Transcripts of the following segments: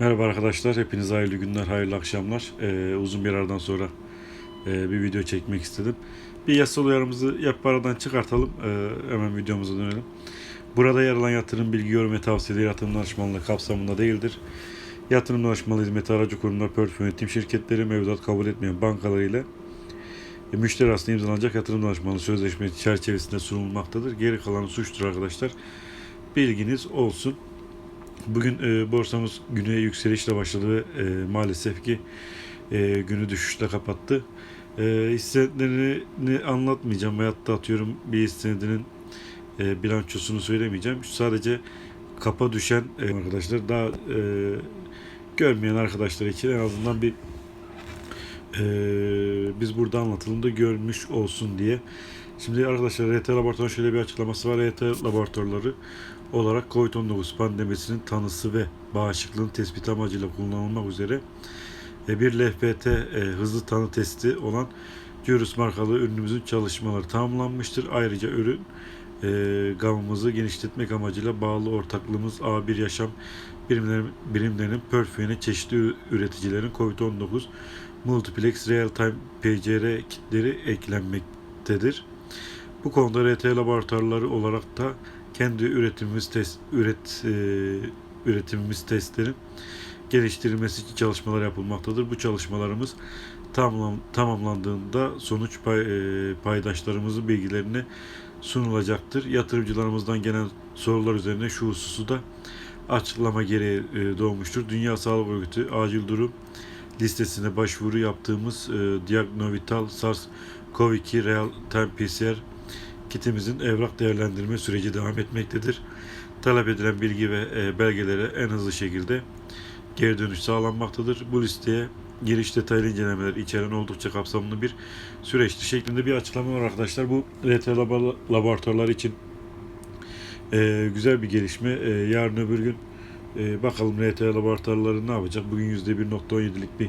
Merhaba arkadaşlar, hepinize hayırlı günler, hayırlı akşamlar. Ee, uzun bir aradan sonra e, bir video çekmek istedim. Bir yasal uyarımızı yap aradan çıkartalım, Ee, hemen videomuza dönelim. Burada yer alan yatırım, bilgi, yorum ve tavsiyeleri yatırım danışmanlığı kapsamında değildir. Yatırım danışmanlığı hizmeti aracı kurumlar, portföy yönetim şirketleri, mevduat kabul etmeyen bankalar ile e, müşteri arasında imzalanacak yatırım danışmanlığı sözleşmesi çerçevesinde sunulmaktadır. Geri kalanı suçtur arkadaşlar. Bilginiz olsun. Bugün e, borsamız güne yükselişle başladı ve e, maalesef ki e, günü düşüşle kapattı. E, hisselerini anlatmayacağım da atıyorum bir hissenedinin e, bilançosunu söylemeyeceğim. Sadece kapa düşen e, arkadaşlar daha e, görmeyen arkadaşlar için en azından bir e, biz burada anlatalım da görmüş olsun diye. Şimdi arkadaşlar RT Laboratuvarı şöyle bir açıklaması var. RT Laboratuvarları olarak COVID-19 pandemisinin tanısı ve bağışıklığın tespit amacıyla kullanılmak üzere e, bir LFT e, hızlı tanı testi olan Curus markalı ürünümüzün çalışmaları tamamlanmıştır. Ayrıca ürün e, gamımızı genişletmek amacıyla bağlı ortaklığımız A1 Yaşam birimlerin, birimlerinin Perfü'ne çeşitli üreticilerin COVID-19 Multiplex Real Time PCR kitleri eklenmektedir. Bu konuda RT laboratuvarları olarak da kendi üretimimiz test üret e, üretimimiz testlerin geliştirilmesi için çalışmalar yapılmaktadır. Bu çalışmalarımız tamam, tamamlandığında sonuç pay, e, paydaşlarımızın bilgilerine sunulacaktır. Yatırımcılarımızdan gelen sorular üzerine şu hususu da açıklama gereği e, doğmuştur. Dünya Sağlık Örgütü acil durum listesine başvuru yaptığımız e, Diagnovital SARS-CoV-2 Real Time PCR kitimizin evrak değerlendirme süreci devam etmektedir. Talep edilen bilgi ve e, belgelere en hızlı şekilde geri dönüş sağlanmaktadır. Bu listeye giriş detaylı incelemeler içeren oldukça kapsamlı bir süreçti şeklinde bir açıklama var arkadaşlar. Bu RT labo- laboratuvarlar için e, güzel bir gelişme. E, yarın öbür gün e, bakalım RT laboratuvarları ne yapacak? Bugün %1.17'lik bir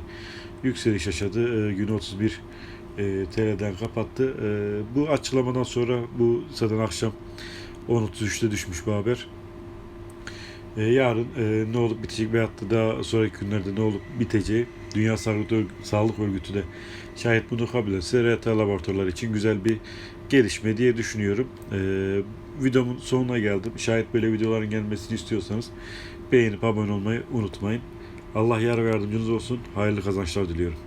yükseliş yaşadı. E, gün 31 e, TL'den kapattı. E, bu açıklamadan sonra bu zaten akşam 10.33'te düşmüş bu haber. E, yarın e, ne olup bitecek veyahut da daha sonraki günlerde ne olup biteceği Dünya Sağlık, Sağlık Örgütü de şayet bunu kabul etse RT laboratuvarlar için güzel bir gelişme diye düşünüyorum. E, videomun sonuna geldim. Şayet böyle videoların gelmesini istiyorsanız beğenip abone olmayı unutmayın. Allah yar ve yardımcınız olsun. Hayırlı kazançlar diliyorum.